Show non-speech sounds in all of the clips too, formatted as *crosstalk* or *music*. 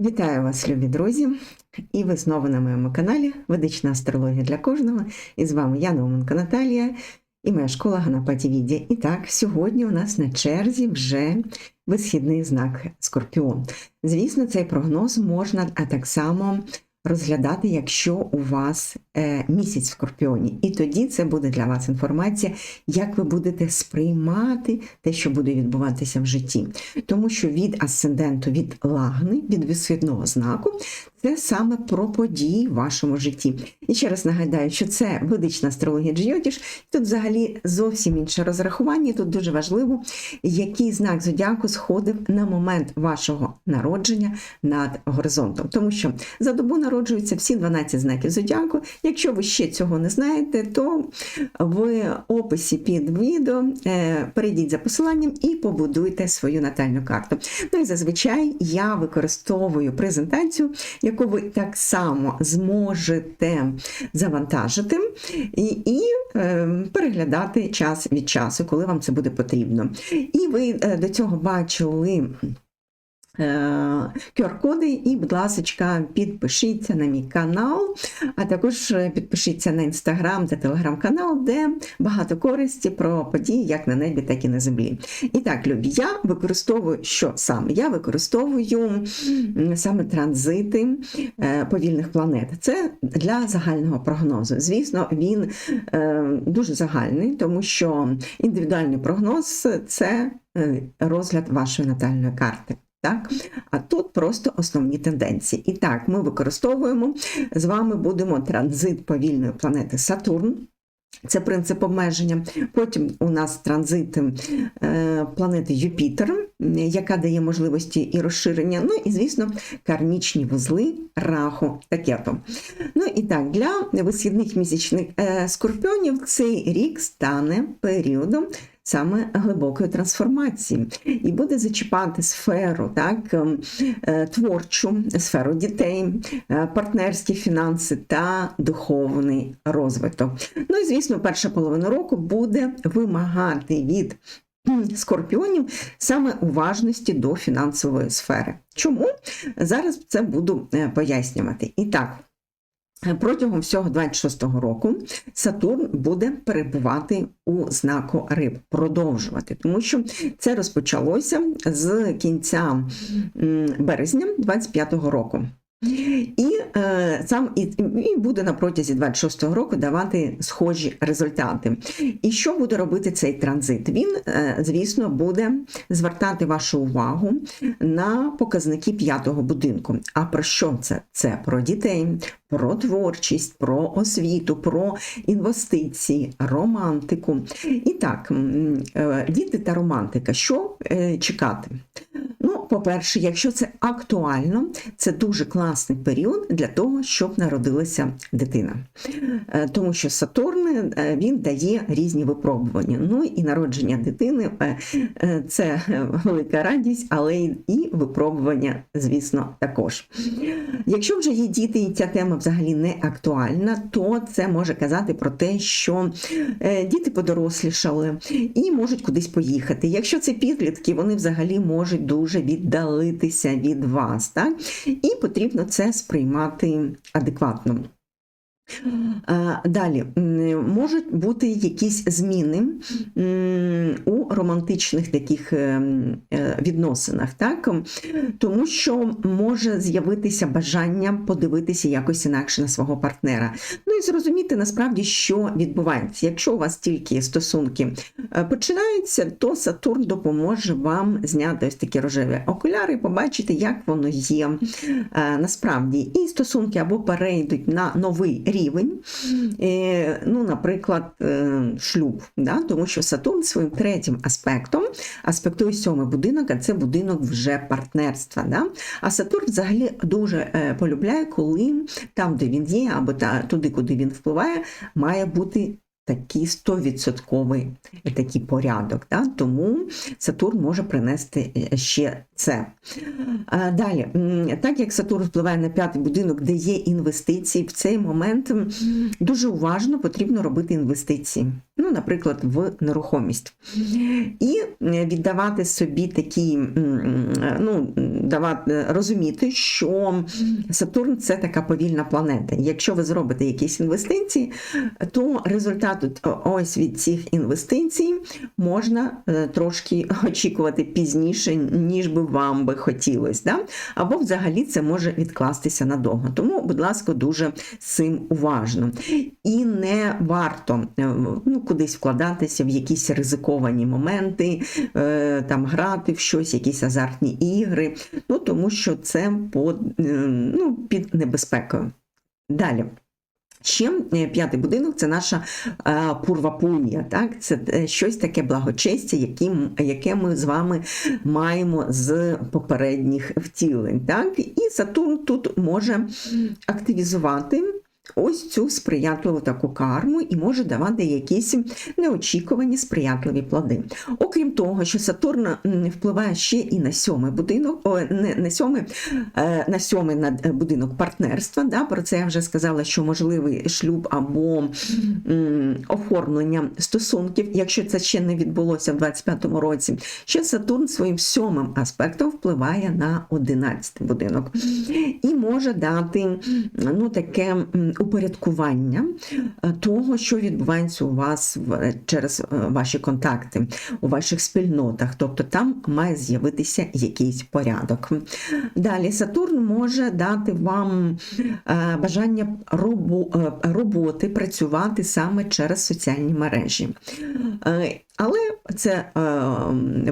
Вітаю вас, любі друзі! І ви знову на моєму каналі Ведична астрологія для кожного. І з вами я, Науменко Наталія, і моя школа Ганапаті Віді. І так, сьогодні у нас на черзі вже висхідний знак Скорпіон. Звісно, цей прогноз можна так само розглядати, якщо у вас місяць в Скорпіоні. І тоді це буде для вас інформація, як ви будете сприймати те, що буде відбуватися в житті. Тому що від асценденту, від лагни, від висвітного знаку, це саме про події в вашому житті. І ще раз нагадаю, що це ведична астрологія Джйотіш. Тут взагалі зовсім інше розрахування. Тут дуже важливо, який знак зодіаку сходив на момент вашого народження над горизонтом. Тому що за добу народжуються всі 12 знаків зодіаку. Якщо ви ще цього не знаєте, то в описі під відео е, перейдіть за посиланням і побудуйте свою натальну карту. Ну і зазвичай я використовую презентацію, яку ви так само зможете завантажити і, і е, переглядати час від часу, коли вам це буде потрібно. І ви е, до цього бачили. QR-коди, і, будь ласка, підпишіться на мій канал, а також підпишіться на інстаграм та телеграм-канал, де багато користі про події як на небі, так і на землі. І так, любі, я використовую що саме? Я використовую саме транзити е, повільних планет. Це для загального прогнозу. Звісно, він е, дуже загальний, тому що індивідуальний прогноз це е, розгляд вашої натальної карти. Так, а тут просто основні тенденції. І так, ми використовуємо з вами будемо транзит повільної планети Сатурн. Це принцип обмеження. Потім у нас транзит е, планети Юпітер, яка дає можливості і розширення. Ну і, звісно, кармічні вузли раху та кету. Ну і так, для висхідних місячних е, скорпіонів цей рік стане періодом саме глибокої трансформації і буде зачіпати сферу так, е, творчу, сферу дітей, е, партнерські фінанси та духовний розвиток. Ну і звісно, перша половина року буде вимагати від скорпіонів саме уважності до фінансової сфери. Чому? Зараз це буду е, пояснювати. І так. Протягом всього 26-го року Сатурн буде перебувати у знаку риб, продовжувати, тому що це розпочалося з кінця березня 25-го року. І е, сам і, і буде на протязі 26-го року давати схожі результати. І що буде робити цей транзит? Він, е, звісно, буде звертати вашу увагу на показники п'ятого будинку. А про що це? Це про дітей, про творчість, про освіту, про інвестиції, романтику. І так, е, діти та романтика, що е, чекати? Ну, по-перше, якщо це актуально, це дуже класний період для того, щоб народилася дитина. Е, тому що Сатурн він дає різні випробування. Ну і народження дитини це велика радість, але і випробування, звісно, також. Якщо вже є діти, і ця тема взагалі не актуальна, то це може казати про те, що діти подорослішали і можуть кудись поїхати. Якщо це підлітки, вони взагалі можуть дуже віддалитися від вас. Так? І потрібно це сприймати адекватно. Далі можуть бути якісь зміни у романтичних таких е, е, відносинах, так? тому що може з'явитися бажання подивитися якось інакше на свого партнера. Ну і зрозуміти насправді, що відбувається. Якщо у вас тільки стосунки е, починаються, то Сатурн допоможе вам зняти ось такі рожеві окуляри побачити, як воно є насправді. І стосунки або перейдуть на новий рівень рівень, ну, наприклад, е, шлюб, да? тому що Сатурн своїм третім аспектом, аспектує сьомий будинок, а це будинок вже партнерства. Да? А Сатурн взагалі дуже е, полюбляє, коли там, де він є, або туди, куди він впливає, має бути такий 100% такий порядок. Да? Тому Сатурн може принести ще це. Далі, так як Сатурн впливає на п'ятий будинок, де є інвестиції, в цей момент дуже уважно потрібно робити інвестиції. Ну, наприклад, в нерухомість. І е, віддавати собі такі, ну, давати, розуміти, що Сатурн це така повільна планета. Якщо ви зробите якісь інвестиції, то результат о- ось від цих інвестицій можна е, трошки очікувати пізніше, ніж би вам би хотілося. Да? Або взагалі це може відкластися надовго. Тому, будь ласка, дуже цим уважно. І не варто е, ну, кудись вкладатися в якісь ризиковані моменти, е, там грати в щось, якісь азартні ігри, ну тому що це по, ну, під небезпекою. Далі. Ще п'ятий будинок це наша е, пурвапунія, так? Це е, щось таке благочестя, які, яке ми з вами маємо з попередніх втілень. Так? І Сатурн тут може активізувати ось цю сприятливу таку карму і може давати якісь неочікувані сприятливі плоди. Окрім того, що Сатурн впливає ще і на сьомий будинок, о, не на сьомий, е, на сьомий на е, будинок партнерства. Да? Про це я вже сказала, що можливий шлюб або м, оформлення стосунків, якщо це ще не відбулося в 25-му році. Ще Сатурн своїм сьомим аспектом впливає на 11-й будинок і може дати ну, таке упорядкування е, того, що відбувається у вас через е, ваші контакти, у ваших спільнотах. Тобто там має з'явитися якийсь порядок. Далі Сатурн може дати вам е, бажання е, роботи, працювати саме через соціальні мережі. Але це е,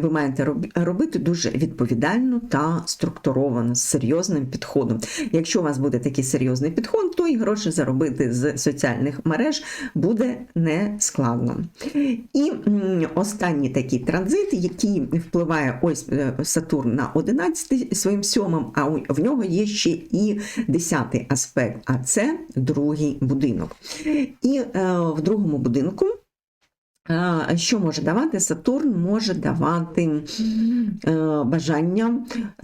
ви маєте робити дуже відповідально та структуровано, з серйозним підходом. Якщо у вас буде такий серйозний підход, то і гроші заробити з соціальних мереж буде не складно. І останній такий транзит, який впливає ось е, Сатурн на 11 своїм сьомим, а в нього є ще і 10 аспект, а це другий будинок. І е, в другому будинку. Що може давати? Сатурн може давати е, бажання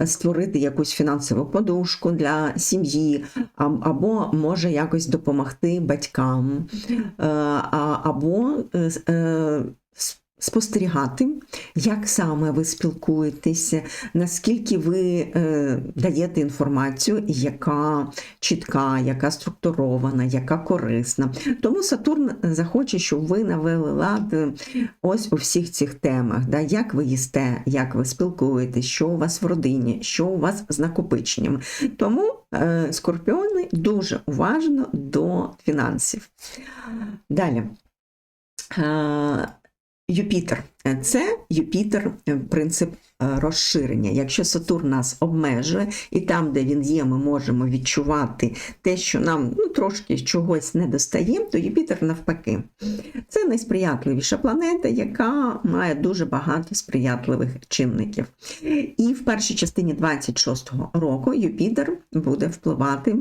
створити якусь фінансову подушку для сім'ї, або може якось допомогти батькам, е, або е, спостерігати, як саме ви спілкуєтеся, наскільки ви е, даєте інформацію, яка чітка, яка структурована, яка корисна. Тому Сатурн захоче, щоб ви навели лад е, ось у всіх цих темах, да, як ви їсте, як ви спілкуєтесь, що у вас в родині, що у вас з накопиченням. Тому е, скорпіони дуже уважно до фінансів. Далі. Е, Юпітер. Це Юпітер, е, принцип е, розширення. Якщо Сатурн нас обмежує, і там, де він є, ми можемо відчувати те, що нам ну, трошки чогось не достає, то Юпітер навпаки. Це найсприятливіша планета, яка має дуже багато сприятливих чинників. І в першій частині 26-го року Юпітер буде впливати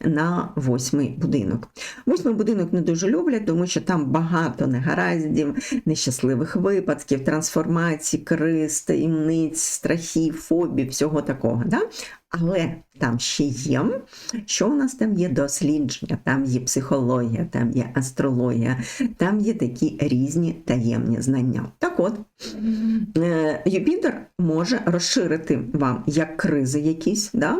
на восьмий будинок. Восьмий будинок не дуже люблять, тому що там багато негараздів, нещасливих випадків, трансформацій, криз, таємниць, страхів, фобій, всього такого. Да? Але там ще є, що у нас там є дослідження, там є психологія, там є астрологія, там є такі різні таємні знання. Так от, е, Юпітер може розширити вам як кризи якісь, да?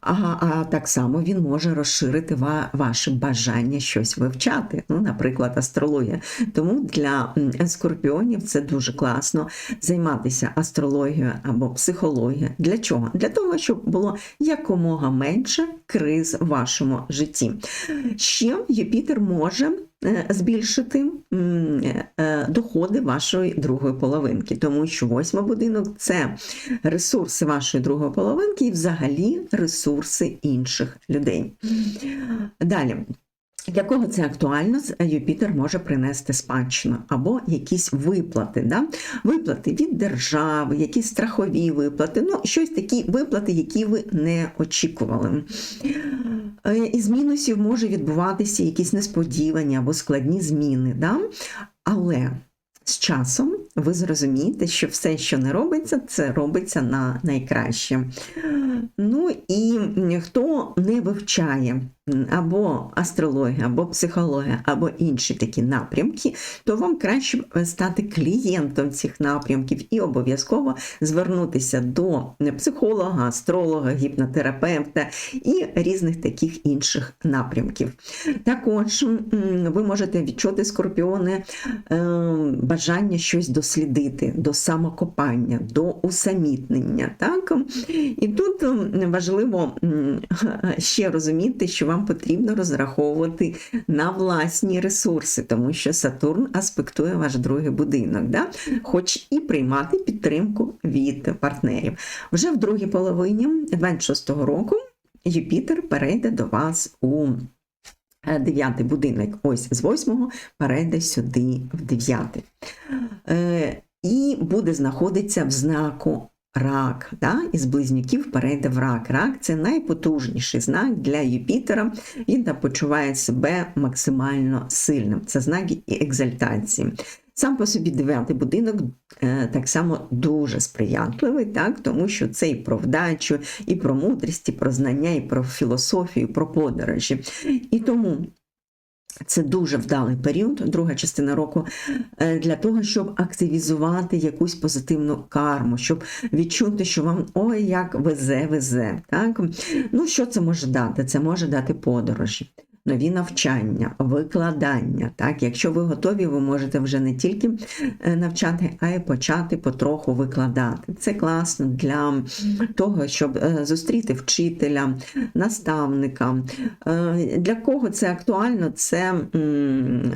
а, а так само він може розширити ва, ваше бажання щось вивчати, ну, наприклад, астрологія. Тому для скорпіонів це дуже класно займатися астрологією або психологією. Для чого? Для того, щоб було якомога менше криз в вашому житті. Ще Юпітер може е, збільшити е, доходи вашої другої половинки, тому що восьмий будинок це ресурси вашої другої половинки і взагалі ресурси інших людей. Далі. Для кого це актуально, З- Юпітер може принести спадщину або якісь виплати. Да? Виплати від держави, якісь страхові виплати, ну щось такі виплати, які ви не очікували. Е, Із мінусів може відбуватися якісь несподівані або складні зміни. Да? Але з часом ви зрозумієте, що все, що не робиться, це робиться на найкраще. Ну і хто не вивчає або астрологія, або психологія, або інші такі напрямки, то вам краще стати клієнтом цих напрямків і обов'язково звернутися до психолога, астролога, гіпнотерапевта і різних таких інших напрямків. Також ви можете відчути скорпіони е, бажання щось дослідити, до самокопання, до усамітнення. Так? І тут важливо *laughs* ще розуміти, що вам потрібно розраховувати на власні ресурси, тому що Сатурн аспектує ваш другий будинок, да? хоч і приймати підтримку від партнерів. Вже в другій половині 26-го року Юпітер перейде до вас у дев'ятий будинок. Ось з восьмого перейде сюди в дев'ятий. Е, і буде знаходитися в знаку рак. Да? Із близнюків перейде в рак. Рак це найпотужніший знак для Юпітера. Він там почуває себе максимально сильним. Це знак екзальтації. Сам по собі дев'ятий будинок е, так само дуже сприятливий, так? тому що це і про вдачу, і про мудрість, і про знання, і про філософію, і про подорожі. І тому це дуже вдалий період, друга частина року, е, для того, щоб активізувати якусь позитивну карму, щоб відчути, що вам ой, як везе, везе. Так? Ну, що це може дати? Це може дати подорожі. Нові навчання, викладання. Так? Якщо ви готові, ви можете вже не тільки е, навчати, а й почати потроху викладати. Це класно для того, щоб е, зустріти вчителя, наставника. Е, Для кого це актуально? Це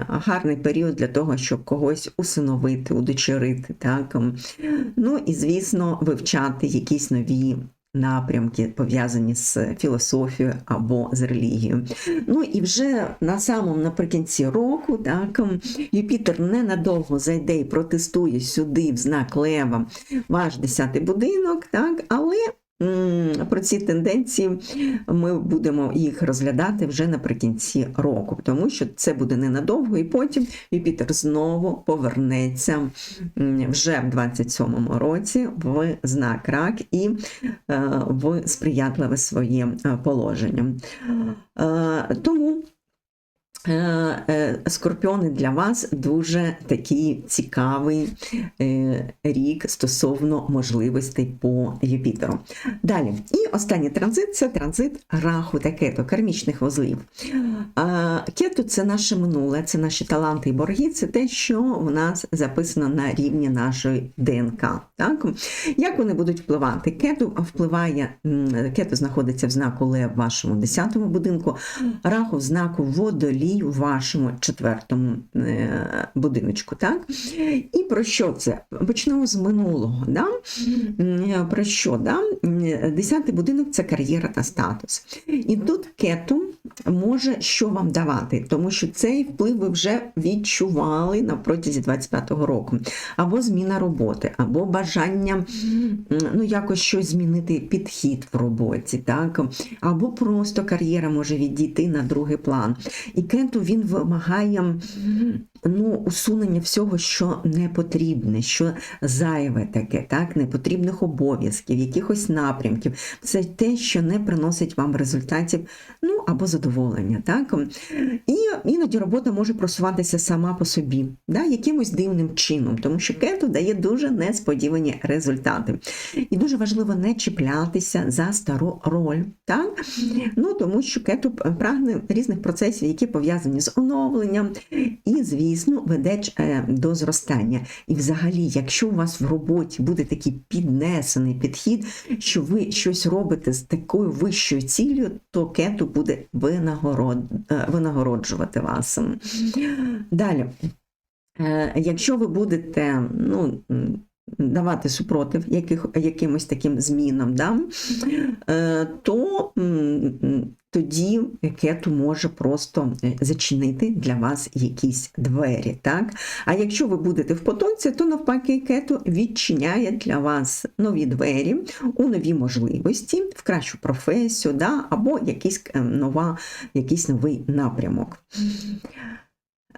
гарний період для того, щоб когось усиновити, удочерити. Так? Ну і, звісно, вивчати якісь нові напрямки пов'язані з філософією або з релігією. Ну і вже на самому наприкінці року так, Юпітер ненадовго зайде і протестує сюди в знак Лева ваш 10-й будинок, так, але про ці тенденції ми будемо їх розглядати вже наприкінці року, тому що це буде ненадовго, і потім Юпітер знову повернеться вже в 27-му році в знак рак і е, в сприятливе своє е, положення. Е, Тому скорпіони для вас дуже такий цікавий е, рік стосовно можливостей по Юпітеру. Далі, і останній транзит це транзит раху та кету, кармічних вузлів. Кету це наше минуле, це наші таланти і борги, це те, що в нас записано на рівні нашої ДНК. Так? Як вони будуть впливати? Кету впливає, кету знаходиться в знаку Лев в вашому 10-му будинку, раху в знаку водолій в вашому 4-му е, будиночку. Так? І про що це? Почнемо з минулого. Да? Про що? Да? 10-й будинок це кар'єра та статус. І тут кету може що вам давати, тому що цей вплив ви вже відчували на протязі 25-го року. Або зміна роботи, або бажання ну, якось щось змінити підхід в роботі, так? або просто кар'єра може відійти на другий план. І кету він вимагає ну, усунення всього, що не потрібне, що зайве таке, так? непотрібних обов'язків, якихось напрямків. Це те, що не приносить вам результатів ну, або задоволення. Так? І іноді робота може просуватися сама по собі, да? якимось дивним чином, тому що кету дає дуже несподівані результати. І дуже важливо не чіплятися за стару роль, так? Ну, тому що кету прагне різних процесів, які пов'язані з оновленням, і, звісно, веде е, до зростання. І взагалі, якщо у вас в роботі буде такий піднесений підхід, що ви щось робите з такою вищою ціллю, то кету буде е, винагороджувати вас. Далі. Е, Якщо ви будете ну, давати супротив яких, якимось таким змінам, да, то тоді кету може просто е, зачинити для вас якісь двері. Так? А якщо ви будете в потоці, то навпаки кету відчиняє для вас нові двері у нові можливості, в кращу професію, да? або якийсь, е, нова, якийсь новий напрямок.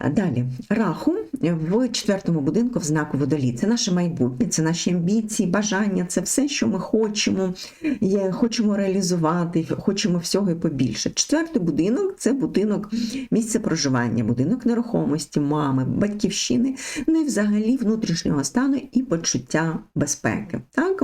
Далі, раху в четвертому будинку в знаку водолій. Це наше майбутнє, це наші амбіції, бажання, це все, що ми хочемо, хочемо реалізувати, хочемо всього і побільше. Четвертий будинок це будинок місця проживання, будинок нерухомості, мами, батьківщини, ну і взагалі внутрішнього стану і почуття безпеки. Так?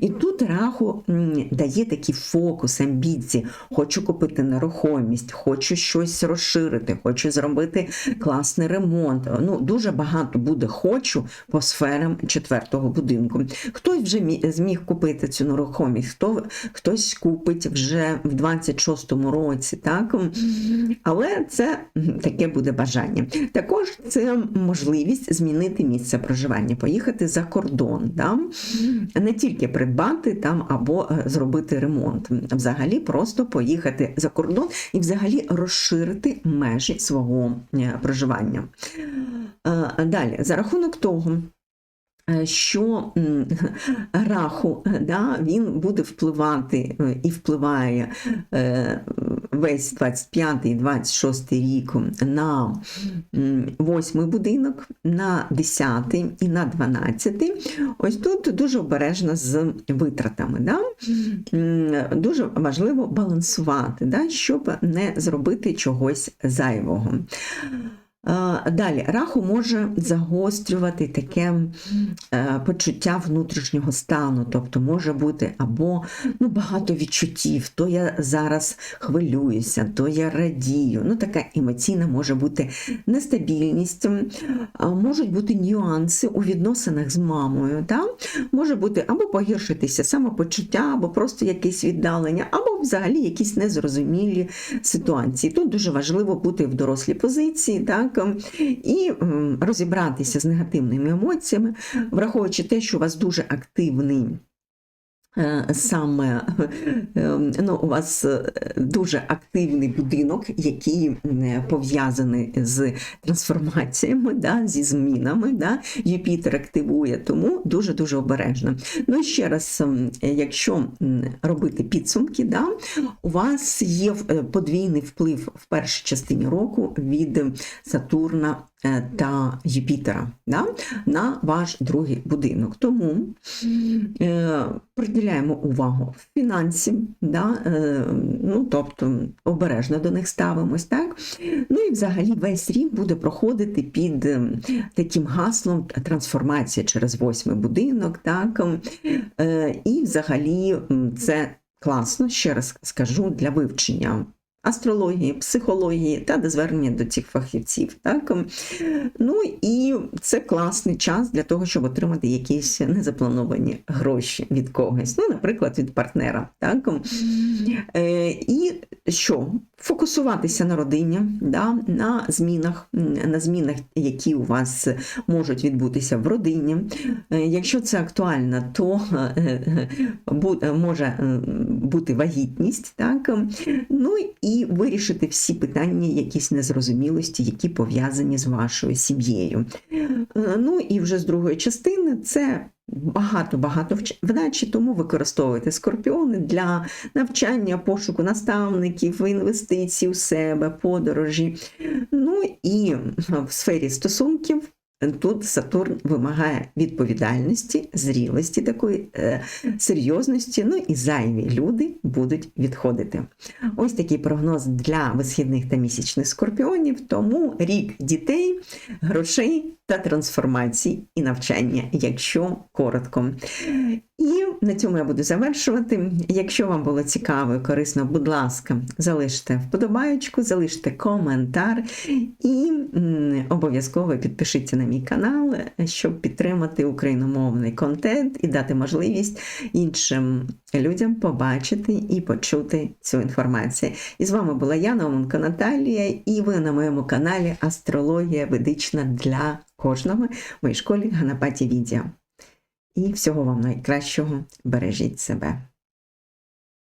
І тут раху дає такий фокус, амбіції. Хочу купити нерухомість, хочу щось розширити, хочу зробити класний ремонт. Ну, дуже багато буде хочу по сферам четвертого будинку. Хтось вже зміг купити цю нерухомість, хто, хтось купить вже в 26-му році, так? Але це таке буде бажання. Також це можливість змінити місце проживання, поїхати за кордон, да? не тільки придбати там або е, зробити ремонт. Взагалі просто поїхати за кордон і взагалі розширити межі свого е, проживання. Е, Далі, за рахунок того, е, що *laughs* раху да, він буде впливати е, і впливає весь 25 і 26 рік на восьмий будинок, на 10 і на 12. Ось тут дуже обережно з витратами. Да? Дуже важливо балансувати, да, щоб не зробити чогось зайвого. Далі, раху може загострювати таке е, почуття внутрішнього стану, тобто може бути або ну, багато відчуттів, то я зараз хвилююся, то я радію. Ну, така емоційна може бути нестабільність, можуть бути нюанси у відносинах з мамою. Да? Може бути або погіршитися самопочуття, або просто якесь віддалення, або взагалі якісь незрозумілі ситуації. Тут дуже важливо бути в дорослій позиції, так і розібратися з негативними емоціями, враховуючи те, що у вас дуже активний. Е, Саме е, ну, у вас е, дуже активний будинок, який пов'язаний з трансформаціями, да, зі змінами. Да, Юпітер активує, тому дуже-дуже обережно. Ну і ще раз, якщо робити підсумки, да, у вас є подвійний вплив в першій частині року від Сатурна та Юпітера да, на ваш другий будинок. Тому е, приділяємо увагу фінансів, да, е, ну, тобто обережно до них ставимось. Так? Ну і взагалі весь рік буде проходити під е, таким гаслом трансформація через восьмий будинок. Так? Е, і взагалі це класно, ще раз скажу, для вивчення. Астрології, психології та до звернення до цих фахівців. Так? Ну і це класний час для того, щоб отримати якісь незаплановані гроші від когось, ну, наприклад, від партнера. Так? Е, і що? Фокусуватися на родині, да? на змінах, на змінах, які у вас можуть відбутися в родині. Е, Якщо це актуально, то е, може е, бути вагітність, так? ну і вирішити всі питання, якісь незрозумілості, які пов'язані з вашою сім'єю. Ну і вже з другої частини це багато-багато вдачі, тому використовуйте скорпіони для навчання, пошуку наставників, інвестицій у себе, подорожі. Ну і в сфері стосунків. Тут Сатурн вимагає відповідальності, зрілості, такої е, серйозності, ну і зайві люди будуть відходити. Ось такий прогноз для висхідних та місячних скорпіонів. Тому рік дітей, грошей та трансформацій і навчання, якщо коротко. І на цьому я буду завершувати. Якщо вам було цікаво і корисно, будь ласка, залиште вподобаючку, залиште коментар і обов'язково підпишіться на мій канал, щоб підтримати україномовний контент і дати можливість іншим людям побачити і почути цю інформацію. І з вами була я, Науменко Наталія, і ви на моєму каналі Астрологія Ведична для кожного в моїй школі Ганапаті Відео. І всього вам найкращого. Бережіть себе.